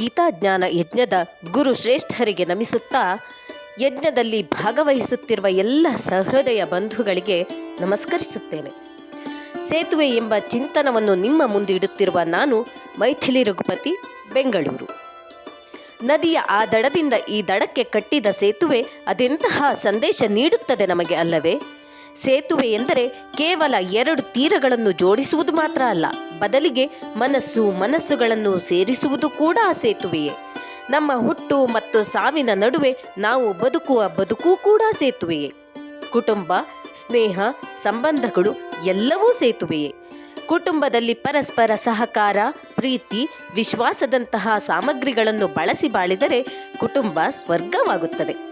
ಗೀತಾಜ್ಞಾನ ಯಜ್ಞದ ಗುರು ಶ್ರೇಷ್ಠರಿಗೆ ನಮಿಸುತ್ತಾ ಯಜ್ಞದಲ್ಲಿ ಭಾಗವಹಿಸುತ್ತಿರುವ ಎಲ್ಲ ಸಹೃದಯ ಬಂಧುಗಳಿಗೆ ನಮಸ್ಕರಿಸುತ್ತೇನೆ. ಸೇತುವೆ ಎಂಬ ಚಿಂತನವನ್ನು ನಿಮ್ಮ ಮುಂದೆ ಇಡುತ್ತಿರುವ ನಾನು ಮೈಥಿಲಿ ರಘುಪತಿ, ಬೆಂಗಳೂರು. ನದಿಯ ಆ ದಡದಿಂದ ಈ ದಡಕ್ಕೆ ಕಟ್ಟಿದ ಸೇತುವೆ ಅದೆಂತಹ ಸಂದೇಶ ನೀಡುತ್ತದೆ ನಮಗೆ ಅಲ್ಲವೇ? ಸೇತುವೆ ಎಂದರೆ ಕೇವಲ ಎರಡು ತೀರಗಳನ್ನು ಜೋಡಿಸುವುದು ಮಾತ್ರ ಅಲ್ಲ, ಬದಲಿಗೆ ಮನಸ್ಸು ಮನಸ್ಸುಗಳನ್ನು ಸೇರಿಸುವುದು ಕೂಡ ಆ ಸೇತುವೆಯೇ. ನಮ್ಮ ಹುಟ್ಟು ಮತ್ತು ಸಾವಿನ ನಡುವೆ ನಾವು ಬದುಕುವ ಬದುಕು ಕೂಡ ಸೇತುವೆಯೇ. ಕುಟುಂಬ, ಸ್ನೇಹ, ಸಂಬಂಧಗಳು ಎಲ್ಲವೂ ಸೇತುವೆಯೇ. ಕುಟುಂಬದಲ್ಲಿ ಪರಸ್ಪರ ಸಹಕಾರ, ಪ್ರೀತಿ, ವಿಶ್ವಾಸದಂತಹ ಸಾಮಗ್ರಿಗಳನ್ನು ಬಳಸಿ ಬಾಳಿದರೆ ಕುಟುಂಬ ಸ್ವರ್ಗವಾಗುತ್ತದೆ.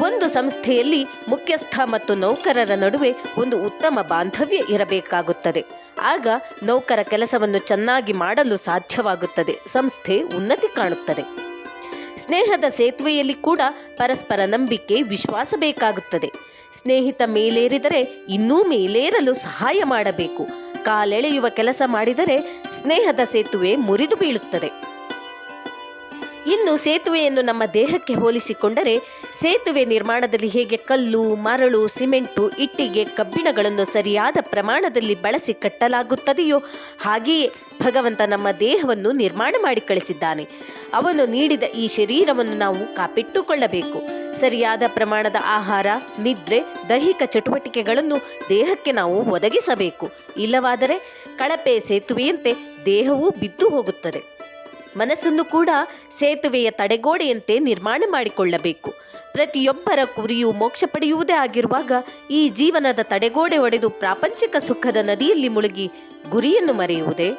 ಒಂದು ಸಂಸ್ಥೆಯಲ್ಲಿ ಮುಖ್ಯಸ್ಥ ಮತ್ತು ನೌಕರರ ನಡುವೆ ಒಂದು ಉತ್ತಮ ಬಾಂಧವ್ಯ ಇರಬೇಕಾಗುತ್ತದೆ. ಆಗ ನೌಕರ ಕೆಲಸವನ್ನು ಚೆನ್ನಾಗಿ ಮಾಡಲು ಸಾಧ್ಯವಾಗುತ್ತದೆ. ಸಂಸ್ಥೆ ಉನ್ನತಿ ಕಾಣುತ್ತದೆ. ಸ್ನೇಹದ ಸೇತುವೆಯಲ್ಲಿ ಕೂಡ ಪರಸ್ಪರ ನಂಬಿಕೆ, ವಿಶ್ವಾಸ ಬೇಕಾಗುತ್ತದೆ. ಸ್ನೇಹಿತ ಮೇಲೇರಿದರೆ ಇನ್ನೂ ಮೇಲೇರಲು ಸಹಾಯ ಮಾಡಬೇಕು. ಕಾಲೆಳೆಯುವ ಕೆಲಸ ಮಾಡಿದರೆ ಸ್ನೇಹದ ಸೇತುವೆ ಮುರಿದು ಬೀಳುತ್ತದೆ. ಇನ್ನು ಸೇತುವೆಯನ್ನು ನಮ್ಮ ದೇಹಕ್ಕೆ ಹೋಲಿಸಿಕೊಂಡರೆ ಸೇತುವೆ ನಿರ್ಮಾಣದಲ್ಲಿ ಹೇಗೆ ಕಲ್ಲು, ಮರಳು, ಸಿಮೆಂಟು, ಇಟ್ಟಿಗೆ, ಕಬ್ಬಿಣಗಳನ್ನು ಸರಿಯಾದ ಪ್ರಮಾಣದಲ್ಲಿ ಬಳಸಿ ಕಟ್ಟಲಾಗುತ್ತದೆಯೋ ಹಾಗೆಯೇ ಭಗವಂತ ನಮ್ಮ ದೇಹವನ್ನು ನಿರ್ಮಾಣ ಮಾಡಿ ಕಳಿಸಿದ್ದಾನೆ. ಅವನು ನೀಡಿದ ಈ ಶರೀರವನ್ನು ನಾವು ಕಾಪಿಟ್ಟುಕೊಳ್ಳಬೇಕು. ಸರಿಯಾದ ಪ್ರಮಾಣದ ಆಹಾರ, ನಿದ್ರೆ, ದೈಹಿಕ ಚಟುವಟಿಕೆಗಳನ್ನು ದೇಹಕ್ಕೆ ನಾವು ಒದಗಿಸಬೇಕು. ಇಲ್ಲವಾದರೆ ಕಳಪೆ ಸೇತುವೆಯಂತೆ ದೇಹವೂ ಬಿದ್ದು ಹೋಗುತ್ತದೆ. ಮನಸ್ಸನ್ನು ಕೂಡ ಸೇತುವೆಯ ತಡೆಗೋಡೆಯಂತೆ ನಿರ್ಮಾಣ ಮಾಡಿಕೊಳ್ಳಬೇಕು. ಪ್ರತಿಯೊಬ್ಬರ ಕುರಿಯು ಮೋಕ್ಷ ಪಡೆಯುವುದೇ ಆಗಿರುವಾಗ ಈ ಜೀವನದ ತಡೆಗೋಡೆ ಒಡೆದು ಪ್ರಾಪಂಚಿಕ ಸುಖದ ನದಿಯಲ್ಲಿ ಮುಳುಗಿ ಗುರಿಯನ್ನು ಮರೆಯುವುದೇ?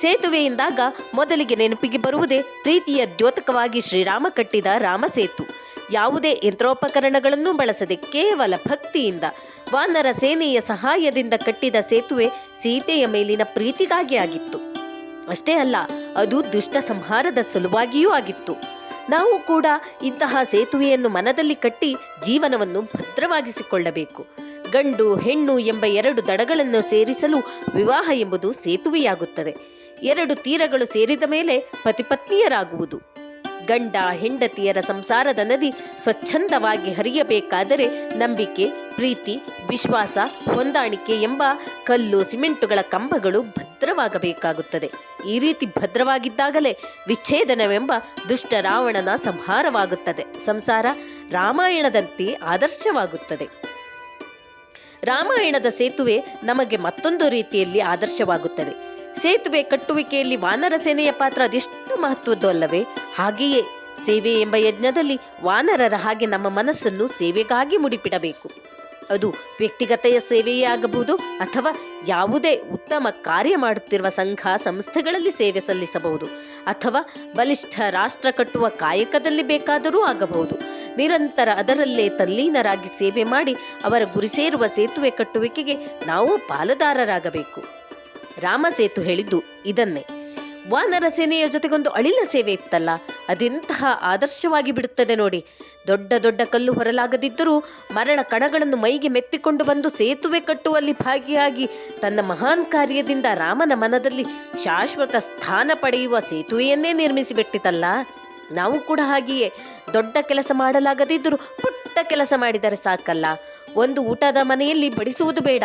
ಸೇತುವೆಯಿಂದಾಗ ಮೊದಲಿಗೆ ನೆನಪಿಗೆ ಬರುವುದೇ ಪ್ರೀತಿಯ ದ್ಯೋತಕವಾಗಿ ಶ್ರೀರಾಮ ಕಟ್ಟಿದ ರಾಮಸೇತು ಯಾವುದೇ ಯಂತ್ರೋಪಕರಣಗಳನ್ನು ಬಳಸದೆ ಕೇವಲ ಭಕ್ತಿಯಿಂದ ವಾನರ ಸೇನೆಯ ಸಹಾಯದಿಂದ ಕಟ್ಟಿದ ಸೇತುವೆ ಸೀತೆಯ ಮೇಲಿನ ಪ್ರೀತಿಗಾಗಿ ಆಗಿತ್ತು. ಅಷ್ಟೇ ಅಲ್ಲ, ಅದು ದುಷ್ಟ ಸಂಹಾರದ ಸಲುವಾಗಿಯೂ ಆಗಿತ್ತು. ನಾವು ಕೂಡ ಇಂತಹ ಸೇತುವೆಯನ್ನು ಮನದಲ್ಲಿ ಕಟ್ಟಿ ಜೀವನವನ್ನು ಭದ್ರವಾಗಿಸಿಕೊಳ್ಳಬೇಕು. ಗಂಡು, ಹೆಣ್ಣು ಎಂಬ ಎರಡು ದಡಗಳನ್ನು ಸೇರಿಸಲು ವಿವಾಹ ಎಂಬುದು ಸೇತುವೆಯಾಗುತ್ತದೆ. ಎರಡು ತೀರಗಳು ಸೇರಿದ ಮೇಲೆ ಪತಿಪತ್ನಿಯರಾಗುವುದು ಗಂಡ ಹೆಂಡತಿಯರ ಸಂಸಾರದ ನದಿ ಸ್ವಚ್ಛಂದವಾಗಿ ಹರಿಯಬೇಕಾದರೆ ನಂಬಿಕೆ, ಪ್ರೀತಿ, ವಿಶ್ವಾಸ, ಹೊಂದಾಣಿಕೆ ಎಂಬ ಕಲ್ಲು ಸಿಮೆಂಟುಗಳ ಕಂಬಗಳು ಭದ್ರವಾಗಬೇಕಾಗುತ್ತದೆ. ಈ ರೀತಿ ಭದ್ರವಾಗಿದ್ದಾಗಲೇ ವಿಚ್ಛೇದನವೆಂಬ ದುಷ್ಟ ರಾವಣನ ಸಂಹಾರವಾಗುತ್ತದೆ. ಸಂಸಾರ ರಾಮಾಯಣದಂತೆ ಆದರ್ಶವಾಗುತ್ತದೆ. ರಾಮಾಯಣದ ಸೇತುವೆ ನಮಗೆ ಮತ್ತೊಂದು ರೀತಿಯಲ್ಲಿ ಆದರ್ಶವಾಗುತ್ತದೆ. ಸೇತುವೆ ಕಟ್ಟುವಿಕೆಯಲ್ಲಿ ವಾನರ ಸೇನೆಯ ಪಾತ್ರ ಅದೆಷ್ಟು ಮಹತ್ವದ್ದು ಅಲ್ಲವೇ? ಹಾಗೆಯೇ ಸೇವೆ ಎಂಬ ಯಜ್ಞದಲ್ಲಿ ವಾನರರ ಹಾಗೆ ನಮ್ಮ ಮನಸ್ಸನ್ನು ಸೇವೆಗಾಗಿ ಮುಡಿಪಿಡಬೇಕು. ಅದು ವ್ಯಕ್ತಿಗತೆಯ ಸೇವೆಯೇ ಆಗಬಹುದು ಅಥವಾ ಯಾವುದೇ ಉತ್ತಮ ಕಾರ್ಯ ಮಾಡುತ್ತಿರುವ ಸಂಘ ಸಂಸ್ಥೆಗಳಲ್ಲಿ ಸೇವೆ ಸಲ್ಲಿಸಬಹುದು ಅಥವಾ ಬಲಿಷ್ಠ ರಾಷ್ಟ್ರ ಕಟ್ಟುವ ಕಾಯಕದಲ್ಲಿ ಬೇಕಾದರೂ ಆಗಬಹುದು. ನಿರಂತರ ಅದರಲ್ಲೇ ತಲ್ಲೀನರಾಗಿ ಸೇವೆ ಮಾಡಿ ಅವರ ಗುರಿ ಸೇರುವ ಸೇತುವೆ ಕಟ್ಟುವಿಕೆಗೆ ನಾವು ಪಾಲುದಾರರಾಗಬೇಕು. ರಾಮ ಸೇತು ಹೇಳಿದ್ದು ಇದನ್ನೇ. ವಾನರ ಸೇನೆಯ ಜೊತೆಗೊಂದು ಅಳಿಲ ಸೇವೆ ಇತ್ತಲ್ಲ, ಅದೆಂತಹ ಆದರ್ಶವಾಗಿ ಬಿಡುತ್ತದೆ ನೋಡಿ. ದೊಡ್ಡ ದೊಡ್ಡ ಕಲ್ಲು ಹೊರಲಾಗದಿದ್ದರೂ ಮರಣ ಕಣಗಳನ್ನು ಮೈಗೆ ಮೆತ್ತಿಕೊಂಡು ಬಂದು ಸೇತುವೆ ಕಟ್ಟುವಲ್ಲಿ ಭಾಗಿಯಾಗಿ ತನ್ನ ಮಹಾನ್ ಕಾರ್ಯದಿಂದ ರಾಮನ ಮನದಲ್ಲಿ ಶಾಶ್ವತ ಸ್ಥಾನ ಪಡೆಯುವ ಸೇತುವೆಯನ್ನೇ ನಿರ್ಮಿಸಿಬಿಟ್ಟಿತಲ್ಲ. ನಾವು ಕೂಡ ಹಾಗೆಯೇ ದೊಡ್ಡ ಕೆಲಸ ಮಾಡಲಾಗದಿದ್ದರೂ ಪುಟ್ಟ ಕೆಲಸ ಮಾಡಿದರೆ ಸಾಕಲ್ಲ. ಒಂದು ಊಟದ ಮನೆಯಲ್ಲಿ ಬಡಿಸುವುದು ಬೇಡ.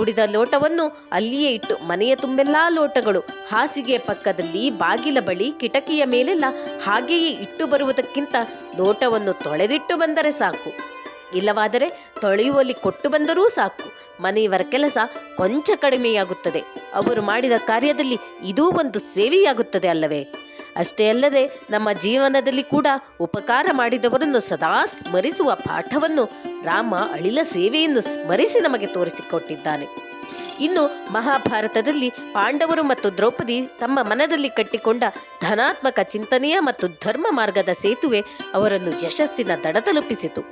ಕುಡಿದ ಲೋಟವನ್ನು ಅಲ್ಲಿಯೇ ಇಟ್ಟು ಮನೆಯ ತುಂಬೆಲ್ಲಾ ಲೋಟಗಳು ಹಾಸಿಗೆಯ ಪಕ್ಕದಲ್ಲಿ ಬಾಗಿಲ ಬಳಿ ಕಿಟಕಿಯ ಮೇಲೆಲ್ಲ ಹಾಗೆಯೇ ಇಟ್ಟು ಬರುವುದಕ್ಕಿಂತ ಲೋಟವನ್ನು ತೊಳೆದಿಟ್ಟು ಬಂದರೆ ಸಾಕು. ಇಲ್ಲವಾದರೆ ತೊಳೆಯುವಲ್ಲಿ ಕೊಟ್ಟು ಬಂದರೂ ಸಾಕು. ಮನೆಯವರ ಕೆಲಸ ಕೊಂಚ ಕಡಿಮೆಯಾಗುತ್ತದೆ. ಅವರು ಮಾಡಿದ ಕಾರ್ಯದಲ್ಲಿ ಇದೂ ಒಂದು ಸೇವೆಯಾಗುತ್ತದೆ ಅಲ್ಲವೇ? ಅಷ್ಟೇ ಅಲ್ಲದೆ ನಮ್ಮ ಜೀವನದಲ್ಲಿ ಕೂಡ ಉಪಕಾರ ಮಾಡಿದವರನ್ನು ಸದಾ ಸ್ಮರಿಸುವ ಪಾಠವನ್ನು ರಾಮ ಅಳಿಲ ಸೇವೆಯನ್ನು ಸ್ಮರಿಸಿ ನಮಗೆ ತೋರಿಸಿಕೊಟ್ಟಿದ್ದಾನೆ. ಇನ್ನು ಮಹಾಭಾರತದಲ್ಲಿ ಪಾಂಡವರು ಮತ್ತು ದ್ರೌಪದಿ ತಮ್ಮ ಮನದಲ್ಲಿ ಕಟ್ಟಿಕೊಂಡ ಧನಾತ್ಮಕ ಚಿಂತನೆಯ ಮತ್ತು ಧರ್ಮ ಮಾರ್ಗದ ಸೇತುವೆ ಅವರನ್ನು ಯಶಸ್ಸಿನ ದಡ ತಲುಪಿಸಿತು.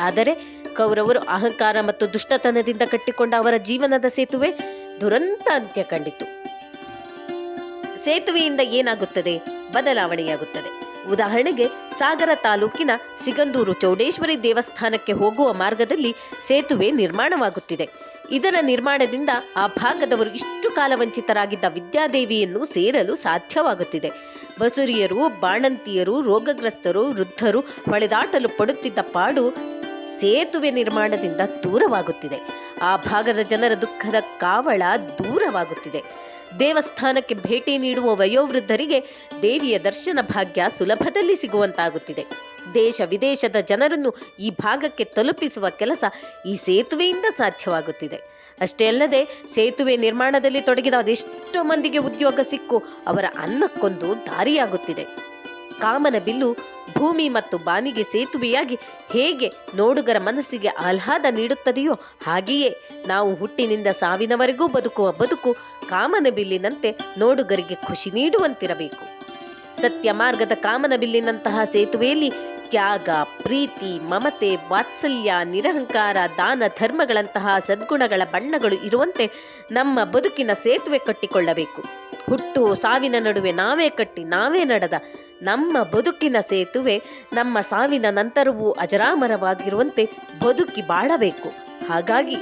ಆದರೆ ಕೌರವರು ಅಹಂಕಾರ ಮತ್ತು ದುಷ್ಟತನದಿಂದ ಕಟ್ಟಿಕೊಂಡ ಅವರ ಜೀವನದ ಸೇತುವೆ ದುರಂತ ಅಂತ್ಯ ಕಂಡಿತು. ಸೇತುವೆಯಿಂದ ಏನಾಗುತ್ತದೆ? ಬದಲಾವಣೆಯಾಗುತ್ತದೆ. ಉದಾಹರಣೆಗೆ, ಸಾಗರ ತಾಲೂಕಿನ ಸಿಗಂದೂರು ಚೌಡೇಶ್ವರಿ ದೇವಸ್ಥಾನಕ್ಕೆ ಹೋಗುವ ಮಾರ್ಗದಲ್ಲಿ ಸೇತುವೆ ನಿರ್ಮಾಣವಾಗುತ್ತಿದೆ. ಇದರ ನಿರ್ಮಾಣದಿಂದ ಆ ಭಾಗದವರು ಇಷ್ಟು ಕಾಲ ವಂಚಿತರಾಗಿದ್ದ ವಿದ್ಯಾದೇವಿಯನ್ನು ಸೇರಲು ಸಾಧ್ಯವಾಗುತ್ತಿದೆ. ಬಸುರಿಯರು, ಬಾಣಂತಿಯರು, ರೋಗಗ್ರಸ್ತರು, ವೃದ್ಧರು ಹೊಳೆದಾಟಲು ಪಡುತ್ತಿದ್ದ ಪಾಡು ಸೇತುವೆ ನಿರ್ಮಾಣದಿಂದ ದೂರವಾಗುತ್ತಿದೆ. ಆ ಭಾಗದ ಜನರ ದುಃಖದ ಕಾವಳ ದೂರವಾಗುತ್ತಿದೆ. ದೇವಸ್ಥಾನಕ್ಕೆ ಭೇಟಿ ನೀಡುವ ವಯೋವೃದ್ಧರಿಗೆ ದೇವಿಯ ದರ್ಶನ ಭಾಗ್ಯ ಸುಲಭದಲ್ಲಿ ಸಿಗುವಂತಾಗುತ್ತಿದೆ. ದೇಶ ವಿದೇಶದ ಜನರನ್ನು ಈ ಭಾಗಕ್ಕೆ ತಲುಪಿಸುವ ಕೆಲಸ ಈ ಸೇತುವೆಯಿಂದ ಸಾಧ್ಯವಾಗುತ್ತಿದೆ. ಅಷ್ಟೇ ಅಲ್ಲದೆ ಸೇತುವೆ ನಿರ್ಮಾಣದಲ್ಲಿ ತೊಡಗಿದ ಅದೆಷ್ಟೋ ಮಂದಿಗೆ ಉದ್ಯೋಗ ಸಿಕ್ಕು ಅವರ ಅನ್ನಕ್ಕೊಂದು ದಾರಿಯಾಗುತ್ತಿದೆ. ಕಾಮನ ಬಿಲ್ಲು ಭೂಮಿ ಮತ್ತು ಬಾನಿಗೆ ಸೇತುವೆಯಾಗಿ ಹೇಗೆ ನೋಡುಗರ ಮನಸ್ಸಿಗೆ ಆಹ್ಲಾದ ನೀಡುತ್ತದೆಯೋ ಹಾಗೆಯೇ ನಾವು ಹುಟ್ಟಿನಿಂದ ಸಾವಿನವರೆಗೂ ಬದುಕುವ ಬದುಕು ಕಾಮನ ಬಿಲ್ಲಿನಂತೆ ನೋಡುಗರಿಗೆ ಖುಷಿ ನೀಡುವಂತಿರಬೇಕು. ಸತ್ಯ ಮಾರ್ಗದ ಕಾಮನ ಬಿಲ್ಲಿನಂತಹ ಸೇತುವೆಯಲ್ಲಿ ತ್ಯಾಗ, ಪ್ರೀತಿ, ಮಮತೆ, ವಾತ್ಸಲ್ಯ, ನಿರಹಂಕಾರ, ದಾನ ಧರ್ಮಗಳಂತಹ ಸದ್ಗುಣಗಳ ಬಣ್ಣಗಳು ಇರುವಂತೆ ನಮ್ಮ ಬದುಕಿನ ಸೇತುವೆ ಕಟ್ಟಿಕೊಳ್ಳಬೇಕು. ಹುಟ್ಟು ಸಾವಿನ ನಡುವೆ ನಾವೇ ಕಟ್ಟಿ ನಾವೇ ನಡೆದ ನಮ್ಮ ಬದುಕಿನ ಸೇತುವೆ ನಮ್ಮ ಸಾವಿನ ನಂತರವೂ ಅಜರಾಮರವಾಗಿರುವಂತೆ ಬದುಕಿ ಬಾಳಬೇಕು. ಹಾಗಾಗಿ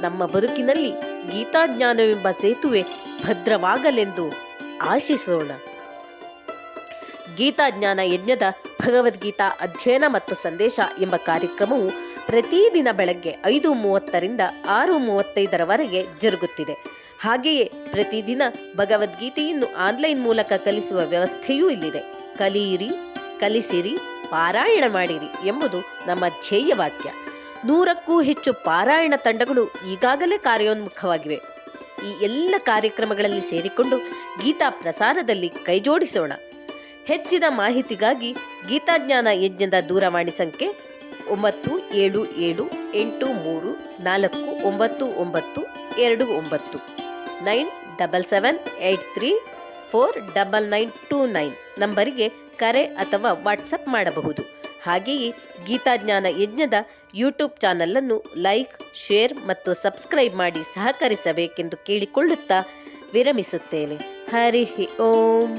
ನಮ್ಮ ಬದುಕಿನಲ್ಲಿ ಗೀತಾಜ್ಞಾನವೆಂಬ ಸೇತುವೆ ಭದ್ರವಾಗಲೆಂದು ಆಶಿಸೋಣ. ಗೀತಾಜ್ಞಾನ ಯಜ್ಞದ ಭಗವದ್ಗೀತಾ ಅಧ್ಯಯನ ಮತ್ತು ಸಂದೇಶ ಎಂಬ ಕಾರ್ಯಕ್ರಮವು ಪ್ರತಿದಿನ ಬೆಳಗ್ಗೆ ಐದು ಮೂವತ್ತರಿಂದ ಆರು ಮೂವತ್ತೈದರವರೆಗೆ ಜರುಗುತ್ತಿದೆ. ಹಾಗೆಯೇ ಪ್ರತಿದಿನ ಭಗವದ್ಗೀತೆಯನ್ನು ಆನ್ಲೈನ್ ಮೂಲಕ ಕಲಿಸುವ ವ್ಯವಸ್ಥೆಯೂ ಇಲ್ಲಿದೆ. ಕಲಿಯಿರಿ, ಕಲಿಸಿರಿ, ಪಾರಾಯಣ ಮಾಡಿರಿ ಎಂಬುದು ನಮ್ಮ ಧ್ಯೇಯ ವಾಕ್ಯ. ನೂರಕ್ಕೂ ಹೆಚ್ಚು ಪಾರಾಯಣ ತಂಡಗಳು ಈಗಾಗಲೇ ಕಾರ್ಯೋನ್ಮುಖವಾಗಿವೆ. ಈ ಎಲ್ಲ ಕಾರ್ಯಕ್ರಮಗಳಲ್ಲಿ ಸೇರಿಕೊಂಡು ಗೀತಾ ಪ್ರಸಾರದಲ್ಲಿ ಕೈಜೋಡಿಸೋಣ. ಹೆಚ್ಚಿನ ಮಾಹಿತಿಗಾಗಿ ಗೀತಾಜ್ಞಾನ ಯಜ್ಞದ ದೂರವಾಣಿ ಸಂಖ್ಯೆ ಒಂಬತ್ತು ಏಳು ಏಳು ಎಂಟು ಮೂರು ನಾಲ್ಕು ಒಂಬತ್ತು ಒಂಬತ್ತು ಎರಡು ಒಂಬತ್ತು. Nine double seven eight three four double nine two nine ನಂಬರಿಗೆ ಕರೆ ಅಥವಾ ವಾಟ್ಸಪ್ ಮಾಡಬಹುದು. ಹಾಗೆಯೇ ಗೀತಾಜ್ಞಾನ ಯಜ್ಞದ ಯೂಟ್ಯೂಬ್ ಚಾನಲನ್ನು ಲೈಕ್, ಶೇರ್ ಮತ್ತು ಸಬ್ಸ್ಕ್ರೈಬ್ ಮಾಡಿ ಸಹಕರಿಸಬೇಕೆಂದು ಕೇಳಿಕೊಳ್ಳುತ್ತಾ ವಿರಮಿಸುತ್ತೇನೆ. ಹರಿ ಓಂ.